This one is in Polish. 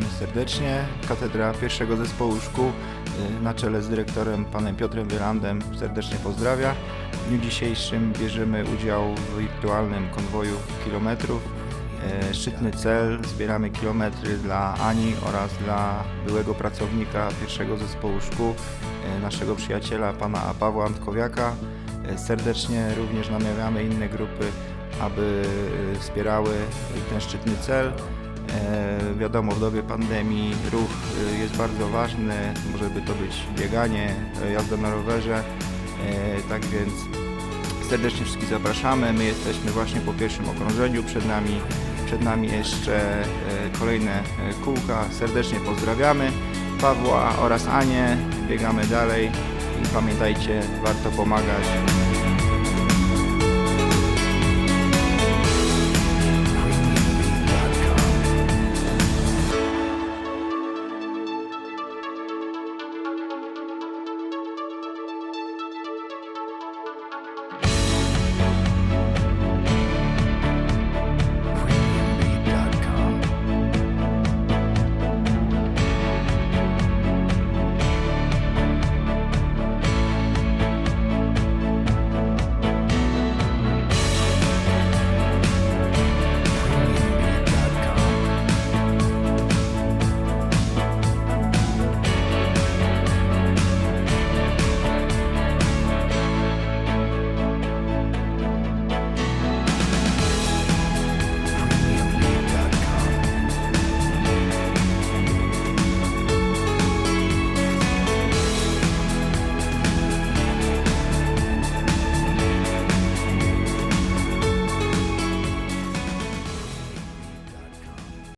serdecznie. Katedra pierwszego zespołu szkół y, na czele z dyrektorem panem Piotrem Wylandem serdecznie pozdrawia. W dniu dzisiejszym bierzemy udział w wirtualnym konwoju kilometrów. E, Szczytny cel, zbieramy kilometry dla Ani oraz dla byłego pracownika pierwszego zespołu szkół, e, naszego przyjaciela pana Pawła Antkowiaka. Serdecznie również namawiamy inne grupy, aby wspierały ten szczytny cel. E, Wiadomo, w dobie pandemii ruch e, jest bardzo ważny, może by to być bieganie, e, jazda na rowerze, E, tak więc serdecznie wszystkich zapraszamy. My jesteśmy właśnie po pierwszym okrążeniu, przed nami, przed nami jeszcze kolejne kółka. Serdecznie pozdrawiamy Pawła oraz Anię. Biegamy dalej i pamiętajcie, warto pomagać.